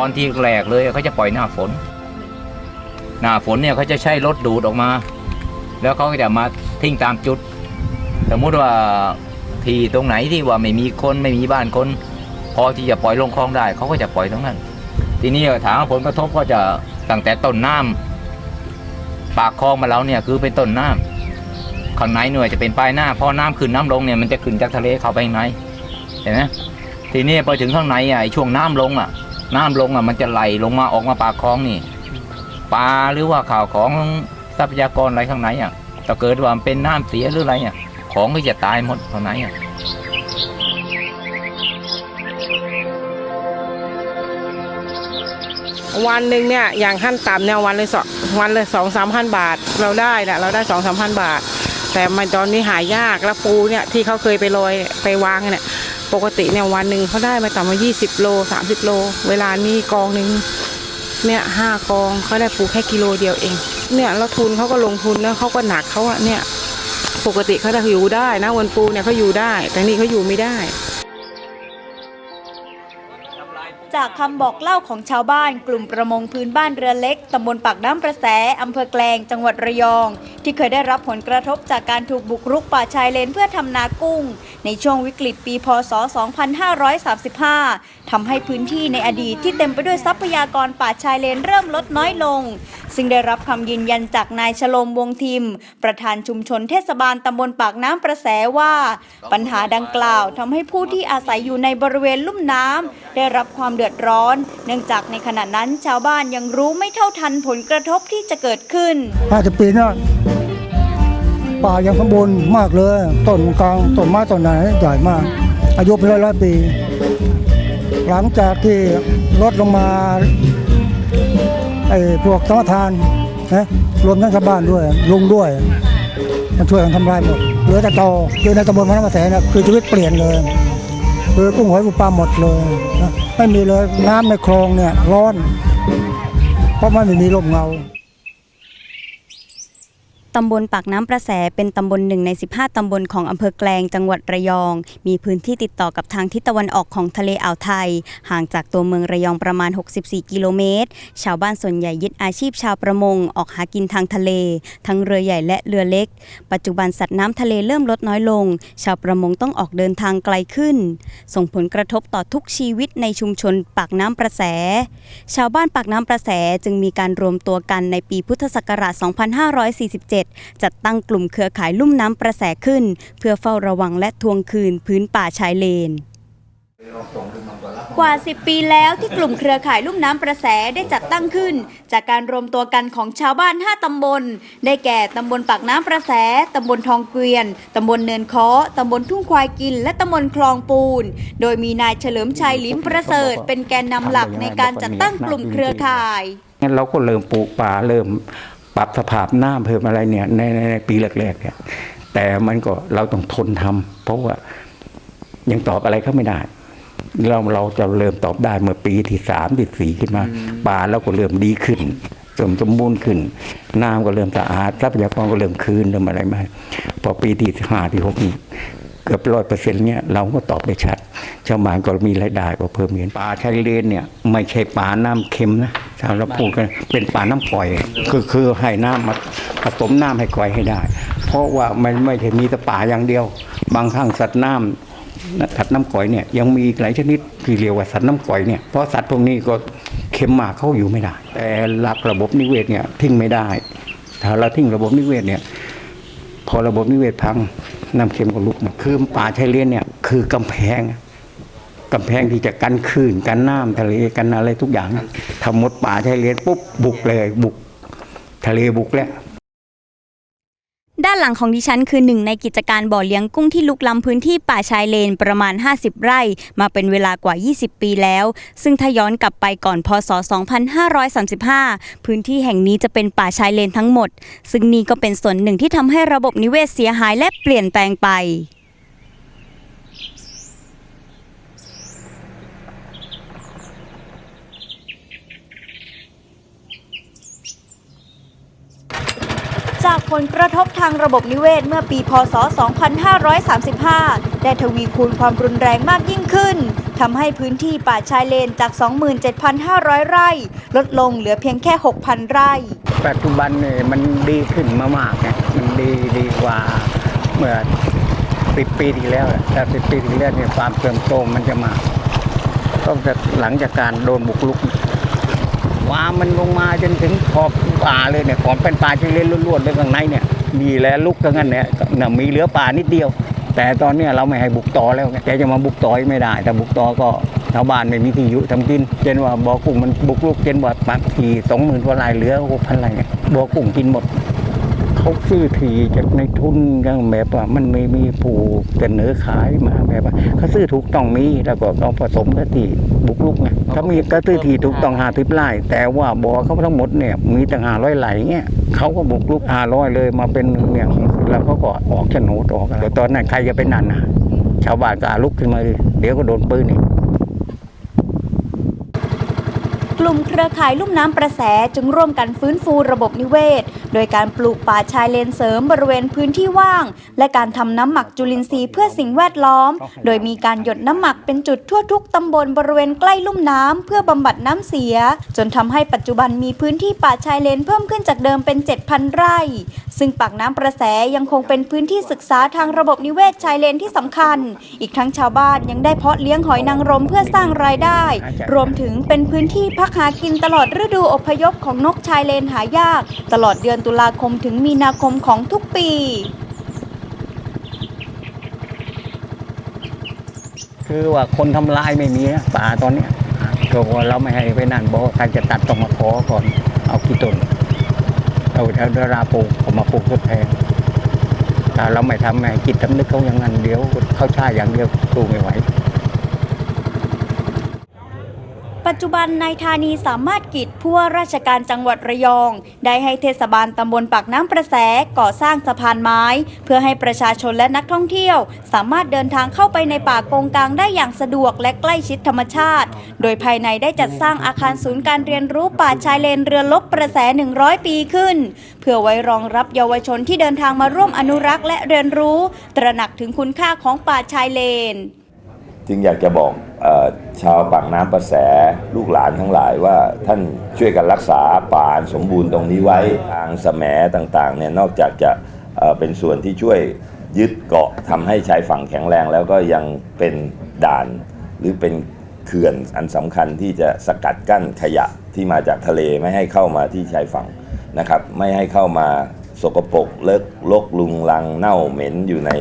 อนที่แรกเลยเขาจะปล่อยหน้าฝน หน้าฝนเนี่ยเขาจะใช้รถดูดออกมา แล้วเขาก็จะมาทิ้งตามจุด สมมุติว่าที่ตรงไหนที่ว่าไม่มีคนไม่มีบ้านคน พอที่จะปล่อยลงคลองได้เขาก็จะปล่อยตรงนั้น ทีนี้ถามผลกระทบก็จะตั้งแต่ต้นน้ำปากคลองมาแล้วเนี่ยคือเป็นต้นน้ำข้างในหน่วยจะเป็นปลายหน้าพอน้ำขึ้นน้ำลงเนี่ยมันจะขึ้นจากทะเลเข้าไปข้างในเห็นไหมทีนี้พอถึงข้างในอะช่วงน้ำลงอะ น้ำลงอะมันจะไหลลงมาออกมาปากคลองนี่ปลาหรือว่าข่าวของทรัพยากรอะไรข้างในอะถ้าเกิดว่ามันเป็นน้ำเสียหรืออะไรอะของก็จะตายหมดข้างในอะวันหนึ่งเนี่ยอย่างขั้นต่ำเนี่ยวันเลยสองวันเลยสองสามพันบาท เราได้แหละเราได้สองสามพันบาท แต่มันตอนนี้หายากแล้วปูเนี่ยที่เขาเคยไปลอยไปวางเนี่ย ปกติเนี่ยวันหนึ่งเขาได้มาต่ำมายี่สิบโลสามสิบโล เวลานี้กองหนึ่งเนี่ยห้ากองเขาได้ปูแค่กิโลเดียวเอง เนี่ยแล้วทุนเขาก็ลงทุนแล้วเขาก็หนักเขาอะเนี่ย ปกติเขาจะอยู่ได้นะวันปูเนี่ยเขาอยู่ได้ แต่นี่เขาอยู่ไม่ได้ จากคำบอกเล่าของชาวบ้านกลุ่มประมงพื้นบ้านเรือเล็กตำบลปากน้ำประแสอำเภอแกลงจังหวัดระยอง ที่เคยได้รับผลกระทบจากการถูกบุกรุกป่าชายเลนเพื่อทำนากุ้ง ในช่วงวิกฤตปีพศ 2535ทำให้พื้นที่ในอดีตที่เต็มไปด้วยทรัพยากรป่าชายเลนเริ่มลดน้อยลง ซึ่งได้รับคำยืนยันจากนายชโลมวงทิม ประธานชุมชนเทศบาลตำบลปากน้ำประแสว่า ปัญหาดังกล่าวทำให้ผู้ที่อาศัยอยู่ในบริเวณลุ่มน้ำได้รับความเดือดร้อน เนื่องจากในขณะนั้นชาวบ้านยังรู้ไม่เท่าทันผลกระทบที่จะเกิดขึ้นห้าสิบปีเนะป่ายังสมบูรณ์มากเลย ต้นกลางต้นไม้ต้นไหนใหญ่มาก อายุเป็นร้อยร้อยปี หลังจากที่ลดลงมา ไอ้พวกสมทานนะรวมทั้งชาวบ้านด้วยลุงด้วย มันช่วยกันทำลายหมดเหลือแต่ตอคือในตำบลพระนครแสนนะคือชีวิตเปลี่ยนเลยคือกุ้งหอยปูปลาหมดเลยนะไม่มีเลยน้ำในคลองเนี่ยร้อน เพราะมันไม่มีลมเงา ตำบลปากน้ำประแสเป็นตำบลหนึ่งใน 15 ตำบลของอำเภอแกลงจังหวัดระยอง มีพื้นที่ติดต่อกับทางทิศตะวันออกของทะเลอ่าวไทย ห่างจากตัวเมืองระยองประมาณ 64 กิโลเมตร ชาวบ้านส่วนใหญ่ยึดอาชีพชาวประมงออกหากินทางทะเล ทั้งเรือใหญ่และเรือเล็ก ปัจจุบันสัตว์น้ำทะเลเริ่มลดน้อยลง ชาวประมงต้องออกเดินทางไกลขึ้น ส่งผลกระทบต่อทุกชีวิตในชุมชนปากน้ำประแส ชาวบ้านปากน้ำประแสจึงมีการรวมตัวกันในปีพุทธศักราช 2547จัดตั้งกลุ่มเครือข่ายลุ่มน้ำประแสขึ้น เพื่อเฝ้าระวังและทวงคืนพื้นป่าชายเลนกว่า 10 ปีแล้วที่กลุ่มเครือข่ายลุ่มน้ำประแสได้จัดตั้งขึ้น จากการรวมตัวกันของชาวบ้าน 5 ตำบล ได้แก่ตำบลปากน้ำประแส ตำบลทองเกวียน ตำบลเนินคาะตำบลทุ่งควายกิน และตำบลคลองปูน โดยมีนายเฉลิมชัยลิ้มประเสริฐ เป็นแกนนำหลักในการจัดตั้งกลุ่มเครือข่ายงั้นเราก็เริ่มปลูกป่าเริ่ม ปรับสภาพน้ำเพิ่มอะไรเนี่ยในในในปีแรกๆเนี่ยแต่มันก็เราต้องทนทำเพราะว่ายังตอบอะไรเขาไม่ได้ เราเราจะเริ่มตอบได้เมื่อปีที่สามที่สี่ขึ้นมาป่าเราก็เริ่มดีขึ้นเริ่มสมบูรณ์ขึ้น น้ำก็เริ่มสะอาดทรัพยากรก็เริ่มคืนเริ่มอะไรมาพอปีที่ห้าที่หกนี่เกือบร้อยเปอร์เซ็นต์เนี่ยเราก็ตอบได้ชัดชาวบ้านก็มีรายได้ก็เพิ่มเห็นป่าชายเลนเนี่ย ไม่ใช่ป่าน้ำเค็มนะ ถ้าเราพูดกันเป็นป่าน้ำก่อย คือคือให้น้ำมาผสมน้ำให้ก่อยให้ได้ เพราะว่ามันไม่ใช่มีแต่ป่าอย่างเดียว บางครั้งสัตว์น้ำสัตว์น้ำก่อยเนี่ยยังมีหลายชนิดที่เรียกว่าสัตว์น้ำก่อยเนี่ยเพราะสัตว์พวกนี้ก็เค็มมากเขาอยู่ไม่ได้ แต่หลักระบบนิเวศเนี่ยทิ้งไม่ได้ ถ้าเราทิ้งระบบนิเวศเนี่ยพอระบบนิเวศพังน้ำเค็มก็ลุกมาคือป่าชายเลนเนี่ยคือกำแพง กำแพงที่จะกันคลื่นกันน้ำทะเลกันอะไรทุกอย่างทำหมดป่าชายเลนปุ๊บบุกเลยบุก ทะเลบุกแล้วด้านหลังของดิฉันคือหนึ่งในกิจการบ่อเลี้ยงกุ้งที่ลุกล้ำพื้นที่ป่าชายเลนประมาณ 50 ไร่ มาเป็นเวลากว่า 20 ปีแล้ว ซึ่งถ้าย้อนกลับไปก่อนพศ 2535 พื้นที่แห่งนี้จะเป็นป่าชายเลนทั้งหมด ซึ่งนี่ก็เป็นส่วนหนึ่งที่ทำให้ระบบนิเวศเสียหายและเปลี่ยนแปลงไป จากผลกระทบทางระบบนิเวศเมื่อปีพศ 2535 ได้ทวีคูณความรุนแรงมากยิ่งขึ้นทำให้พื้นที่ป่าชายเลนจาก 27,500 ไร่ ลดลงเหลือเพียงแค่ 6,000 ไร่ ปัจจุบันเนี่ยมันดีขึ้นมามากไงมันดีดีกว่าเมื่อสิบปีที่แล้วอะแต่สิบปีที่แล้วเนี่ยความเสื่อมโทรมมันจะมากก็จะหลังจากการโดนบุกรุก ว่ามันลงมาจนถึงขอบป่าเลยเนี่ยขอบเป็นป่าที่เล่นล้วนๆเลยข้างในเนี่ย มีแล้วลุกกันงั้นเนี่ยน่ะมีเหลือป่านิดเดียว แต่ตอนเนี้ยเราไม่ให้บุกต่อแล้วแกจะมาบุกต่อไม่ได้ แต่บุกต่อก็ชาวบ้านไม่มีที่อยู่ทำกินเช่นว่าบ่อกุ้งมันบุกลุกเช่นว่าปากทีสองหมื่นกว่าลายเหลือหกพันลายเนี่ยบ่อกุ้งกินหมด เขาซื้อทีจากในทุนกันแบบว่ามันไม่มีผู้เสนอขายมาแบบว่าเขาซื้อถูกต้องมีแล้วก็ต้องผสมกับที่บุกรุกไงเขามีก็ซื้อทีถูกต้องหาทิพไร่แต่ว่าบ่อเขาทั้งหมดเนี่ยมีตั้งหาร้อยไหลเงี้ยเขาก็บุกรุกหาร้อยเลยมาเป็นเนี่ยแล้วเขาก็ออกโฉนดออกอะไรแต่ตอนนั้นใครจะไปนั่นนะชาวบ้านก็อาลุกขึ้นมาดิเดี๋ยวก็โดนปืนอีก กลุ่มเครือข่ายลุ่มน้ำประแสจึงร่วมกันฟื้นฟูระบบนิเวศ โดยการปลูกป่าชายเลนเสริมบริเวณพื้นที่ว่าง และการทำน้ำหมักจุลินทรีย์เพื่อสิ่งแวดล้อม โดยมีการหยดน้ำหมักเป็นจุดทั่วทุกตำบลบริเวณใกล้ลุ่มน้ำเพื่อบำบัดน้ำเสีย จนทำให้ปัจจุบันมีพื้นที่ป่าชายเลนเพิ่มขึ้นจากเดิมเป็น 7,000 ไร่ ซึ่งปากน้ำประแสยังคงเป็นพื้นที่ศึกษาทางระบบนิเวศชายเลนที่สำคัญ อีกทั้งชาวบ้านยังได้เพาะเลี้ยงหอยนางรมเพื่อสร้างรายได้ รวมถึงเป็นพื้นที่พักหากินตลอดฤดูอพยพของนกชายเลนหายาก ตลอดเดือนตุลาคมถึงมีนาคมของทุกปี คือว่าคนทำลายไม่มีนะป่าตอนเนี้ยก็ว่าเราไม่ให้ไปนั่นบอกว่าใครจะตัดต้องมาขอก่อน เอากี่ต้นเอาเอาดาราปลูกเอามาปลูกทดแทนถ้าเราไม่ทำไม่ให้จิตสำนึกเขาอย่างนั้นเดี๋ยวเขาช่าอย่างเดียวสู้ไม่ไหว ปัจจุบันนายธานีสามารถกิจผู้ว่าราชการจังหวัดระยอง ได้ให้เทศบาลตำบลปากน้ำประแสก่อสร้างสะพานไม้ เพื่อให้ประชาชนและนักท่องเที่ยว สามารถเดินทางเข้าไปในป่ากงกลางได้อย่างสะดวกและใกล้ชิดธรรมชาติ โดยภายในได้จัดสร้างอาคารศูนย์การเรียนรู้ป่าชายเลนเรือลบประแส 100 ปีขึ้น เพื่อไว้รองรับเยาวชนที่เดินทางมาร่วมอนุรักษ์และเรียนรู้ ตระหนักถึงคุณค่าของป่าชายเลน จึงอยากจะบอก ชาวปากน้ำประแสลูกหลานทั้งหลายว่าท่านช่วยกันรักษาป่านสมบูรณ์ตรงนี้ไว้ทางแสมต่างๆเนี่ยนอกจากจะเเป็นส่วนที่ช่วยยึดเกาะทำให้ชายฝั่งแข็งแรง แล้วก็ยังเป็นด่านหรือเป็นเขื่อนอันสำคัญที่จะสกัดกั้นขยะที่มาจากทะเลไม่ให้เข้ามาที่ชายฝั่งนะครับ ไม่ให้เข้ามาสกปรกเลิกลกลุงลังเน่าเหม็นอยู่ใน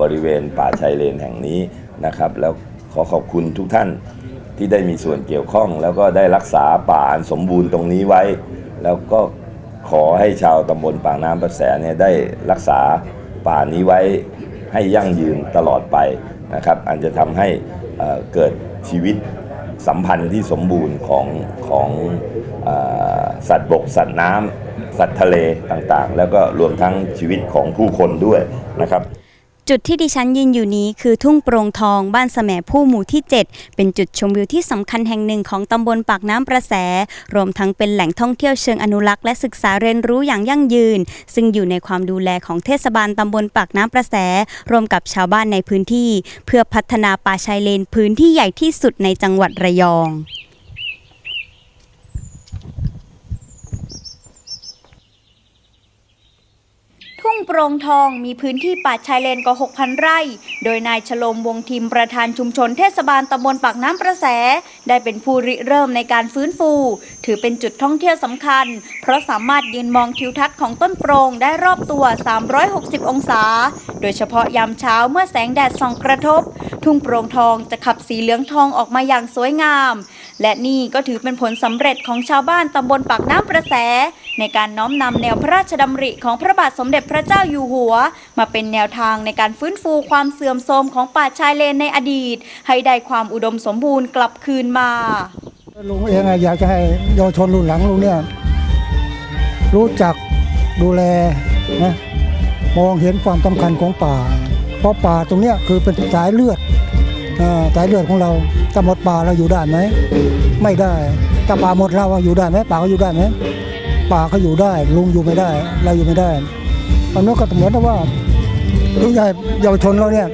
บริเวณป่าชายเลนแห่งนี้นะครับ แล้ว อขอบคุณทุกท่านที่ได้มีส่วนเกี่ยวข้อง แล้วก็ได้รักษาป่าอันสมบูรณ์ตรงนี้ไว้ แล้วก็ขอให้ชาวตำบลปากน้ำประแสเนี่ยได้รักษาป่านี้ไว้ให้ยั่งยืนตลอดไปนะครับ อันจะทำให้เเกิดชีวิตสัมพันธ์ที่สมบูรณ์ของของอสัตว์บก สัตว์น้ำสัตว์ทะเลต่างๆ แล้วก็รวมทั้งชีวิตของผู้คนด้วยนะครับ จุดที่ดิฉันยืนอยู่นี้คือทุ่งโปรงทองบ้านแสมผู้หมู่ที่ 7 เป็นจุดชมวิวที่สำคัญแห่งหนึ่งของตำบลปากน้ำประแส รวมทั้งเป็นแหล่งท่องเที่ยวเชิงอนุรักษ์และศึกษาเรียนรู้อย่างยั่งยืน ซึ่งอยู่ในความดูแลของเทศบาลตำบลปากน้ำประแส รวมกับชาวบ้านในพื้นที่ เพื่อพัฒนาป่าชายเลนพื้นที่ใหญ่ที่สุดในจังหวัดระยอง ทุ่งโปรงทองมีพื้นที่ป่าชายเลนกว่า 6,000 ไร่ โดยนายชโลมวงทิมประธานชุมชนเทศบาลตำบลปากน้ำประแส ได้เป็นผู้ริเริ่มในการฟื้นฟู ถือเป็นจุดท่องเที่ยวสำคัญ เพราะสามารถยืนมองทิวทัศน์ของต้นโปรงได้รอบตัว 360 องศา โดยเฉพาะยามเช้าเมื่อแสงแดดส่องกระทบ ทุ่งโปรงทองจะขับสีเหลืองทองออกมาอย่างสวยงาม และนี่ก็ถือเป็นผลสำเร็จของชาวบ้านตำบลปากน้ำประแส ในการน้อมนำแนวพระราชดำริของพระบาทสมเด็จพระเจ้าอยู่หัว มาเป็นแนวทางในการฟื้นฟูความเสื่อมโทรมของป่าชายเลนในอดีต ให้ได้ความอุดมสมบูรณ์กลับคืนมาลุงเองอะอยากจะให้เยาวชนรุ่นหลังลุงเนี่ยรู้จักดูแลนะมองเห็นความสำคัญของป่า เพราะป่าตรงเนี้ยคือเป็นสายเลือดอ่าสายเลือดของเรา ถ้าหมดป่าเราอยู่ได้ไหม ไม่ได้ ถ้าป่าหมดเราอยู่ได้ไหมป่าก็อยู่ได้ไหมป่าก็อยู่ได้ ลุงอยู่ไม่ได้ เราอยู่ไม่ได้อันนั้นก็เหมือนว่าลุงใหญ่เยาวชนเราเนี่ย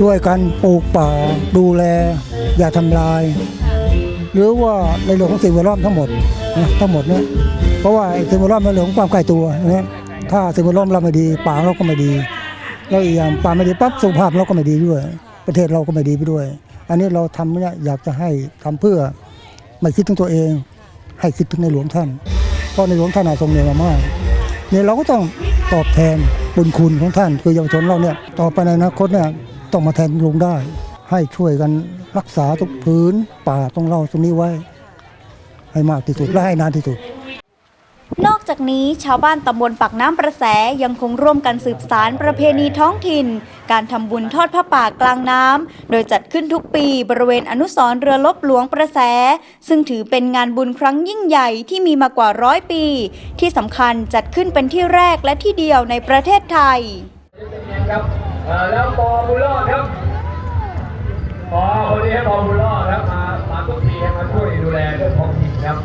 ช่วยกันปลูกป่าดูแล อย่าทำลาย หรือว่าในเรื่องของสิ่งแวดล้อมทั้งหมดนะทั้งหมดเนี่ยเพราะว่าสิ่งแวดล้อมเป็นเรื่องของความใกล้ตัวนะถ้าสิ่งแวดล้อมเราไม่ดีป่าเราก็ไม่ดี แล้วอีกอย่างป่าไม่ดีปั๊บสุขภาพเราก็ไม่ดีด้วย ประเทศเราก็ไม่ดีไปด้วย อันนี้เราทำเนี่ยอยากจะให้ทำเพื่อไม่คิดถึงตัวเอง ให้คิดถึงในหลวงท่านเพราะในหลวงท่านทรงเหนื่อยมามากเนี่ยเราก็ต้องตอบแทนบุญคุณของท่านคือเยาวชนเราเนี่ยต่อไปในอนาคตเนี่ยต้องมาแทนลุงได้ ให้ช่วยกันรักษาทุกพื้นป่าตรงเราตรงนี้ไว้ ให้มากที่สุดและให้นานที่สุด จากนี้ชาวบ้านตำบลปากน้ำประแสยังคงร่วมกันสืบสารประเพณีท้องถิ่น การทำบุญทอดผ้าป่ากลางน้ำโดยจัดขึ้นทุกปีบริเวณอนุสรณ์เรือลบหลวงประแส ซึ่งถือเป็นงานบุญครั้งยิ่งใหญ่ที่มีมากว่าร้อยปี ที่สำคัญจัดขึ้นเป็นที่แรกและที่เดียวในประเทศไทยครับเอ่อแล้วปอบุญรอดครับปอคนนี้ให้ปอบุญรอดครับมามาทุกปีให้มาช่วยดูแลเรื่องท้องถิ่นครับ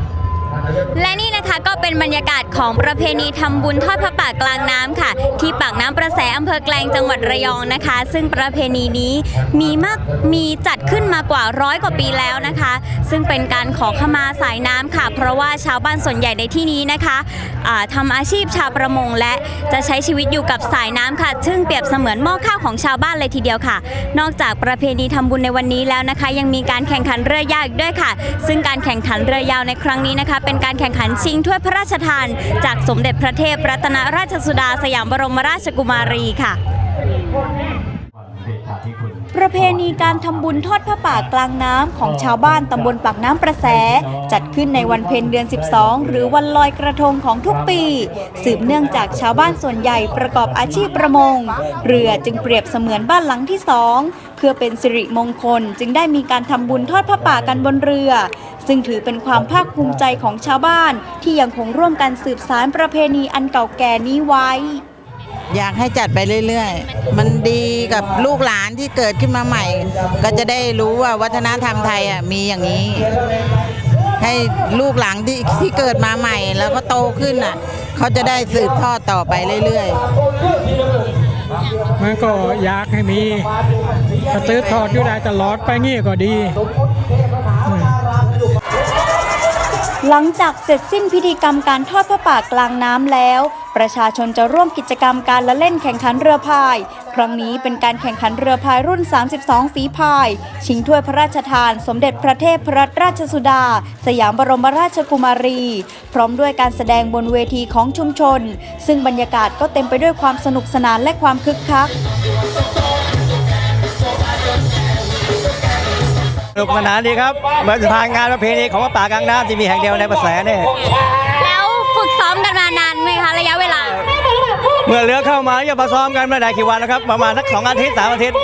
ท่านนายกและนี่นะ คะก็เป็นบรรยากาศของประเพณีทำบุญทอดพระป่ากลางน้ำค่ะ ที่ปากน้ำประแสอำเภอแกลงจังหวัดระยองนะคะ ซึ่งประเพณีนี้มีมากมีจัดขึ้นมากว่าร้อยกว่าปีแล้วนะคะ ซึ่งเป็นการขอขมาสายน้ำค่ะ เพราะว่าชาวบ้านส่วนใหญ่ในที่นี้นะคะอ่าทำอาชีพชาวประมงและจะใช้ชีวิตอยู่กับสายน้ำค่ะ ซึ่งเปรียบเสมือนหม้อข้าวของชาวบ้านเลยทีเดียวค่ะ นอกจากประเพณีทำบุญในวันนี้แล้วนะคะ ยังมีการแข่งขันเรือยาวอีกด้วยค่ะ ซึ่งการแข่งขันเรือยาวในครั้งนี้นะคะ เป็นการแข่งขันชิงถ้วยพระราชทาน จากสมเด็จพระเทพรัตนราชสุดาสยามบรมราชกุมารีค่ะ ประเพณีการทำบุญทอดพระป่ากลางน้ำของชาวบ้านตำบลปากน้ำประแส จัดขึ้นในวันเพ็ญเดือน 12 หรือวันลอยกระทงของทุกปี สืบเนื่องจากชาวบ้านส่วนใหญ่ประกอบอาชีพประมง เรือจึงเปรียบเสมือนบ้านหลังที่สองเพื่อเป็นสิริมงคล จึงได้มีการทำบุญทอดพระป่ากันบนเรือ ซึ่งถือเป็นความภาคภูมิใจของชาวบ้าน ที่ยังคงร่วมกันสืบสารประเพณีอันเก่าแก่นี้ไว้ อยากให้จัดไปเรื่อยๆ มันดีกับลูกหลานที่เกิดขึ้นมาใหม่ ก็จะได้รู้ว่าวัฒนธรรมไทยอะมีอย่างนี้ ให้ลูกหลานที่ที่เกิดมาใหม่ แล้วก็โตขึ้นอะ เขาจะได้สืบทอดต่อไปเรื่อยๆ มันก็อยากให้มีกระตือทอดอยู่ได้ตลอดไปงี้ก็ดี หลังจากเสร็จสิ้นพิธีกรรมการทอดพระป่ากลางน้ำแล้ว ประชาชนจะร่วมกิจกรรมการละเล่นแข่งขันเรือพาย ครั้งนี้เป็นการแข่งขันเรือพายรุ่น 32 ฝีพาย ชิงถ้วยพระราชทาน สมเด็จพระเทพพระราชสุดา สยามบรมราชกุมารี พร้อมด้วยการแสดงบนเวทีของชุมชน ซึ่งบรรยากาศก็เต็มไปด้วยความสนุกสนานและความคึกคัก สนุกสนานดีครับเหมือนทางงานประเพณีของวัดป่ากลางน้ำที่มีแห่งเดียวในประแสเนี่ยแล้วฝึกซ้อมกันมานานไหมคะระยะเวลา เมื่อเรือเข้ามาจะมาซ้อมกันไม่ได้กี่วันนะครับ ประมาณสักสองอาทิตย์สามอาทิตย์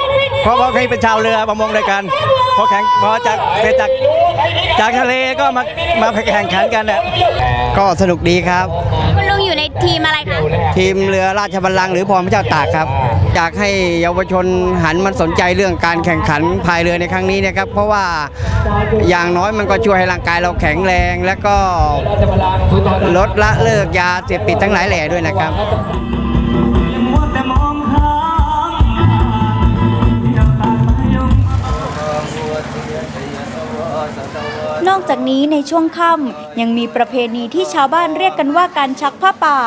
เพราะเพราะเคยเป็นชาวเรือประมงด้วยกันพอแข่งพอจากเสร็จจากจากทะเลก็มามาแข่งขันกันเนี่ยก็สนุกดีครับคุณลุงอยู่ใน ทีมอะไรคะทีมเรือราชบัลลังก์หรือพรพระเจ้าตากครับอยากให้เยาวชนหันมันสนใจเรื่องการแข่งขันพายเรือในครั้งนี้นะครับ เพราะว่าอย่างน้อยมันก็ช่วยให้ร่างกายเราแข็งแรง และก็ลดละเลิกยาเสพติดทั้งหลายแหล่ด้วยนะครับ นอกจากนี้ในช่วงค่ำยังมีประเพณีที่ชาวบ้านเรียกกันว่าการชักผ้าป่า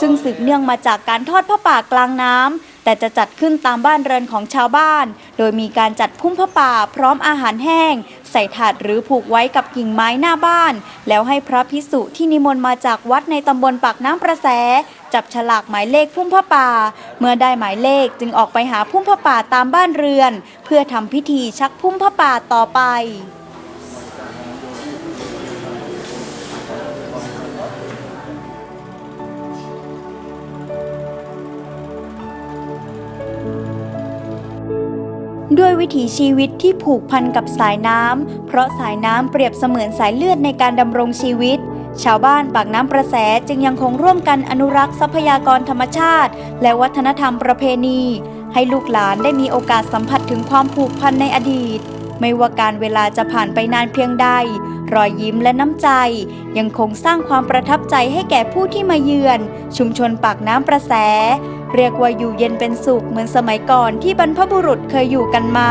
ซึ่งสืบเนื่องมาจากการทอดผ้าป่ากลางน้ำแต่จะจัดขึ้นตามบ้านเรือนของชาวบ้าน โดยมีการจัดพุ่มผ้าป่า พร้อมอาหารแห้ง ใส่ถาดหรือผูกไว้กับกิ่งไม้หน้าบ้าน แล้วให้พระพิสุที่นิมนต์มาจากวัดในตำบลปากน้ำประแส จับฉลากหมายเลขพุ่มผ้าป่า เมื่อได้หมายเลขจึงออกไปหาพุ่มผ้าป่าตามบ้านเรือน เพื่อทำพิธีชักพุ่มผ้าป่าต่อไป ด้วยวิถีชีวิตที่ผูกพันกับสายน้ำ เพราะสายน้ำเปรียบเสมือนสายเลือดในการดำรงชีวิต ชาวบ้านปากน้ำประแสจึงยังคงร่วมกันอนุรักษ์ทรัพยากรธรรมชาติ และวัฒนธรรมประเพณี ให้ลูกหลานได้มีโอกาสสัมผัสถึงความผูกพันในอดีต ไม่ว่าการเวลาจะผ่านไปนานเพียงใด รอยยิ้มและน้ำใจ ยังคงสร้างความประทับใจให้แก่ผู้ที่มาเยือน ชุมชนปากน้ำประแส เรียกว่าอยู่เย็นเป็นสุขเหมือนสมัยก่อนที่บรรพบุรุษเคยอยู่กันมา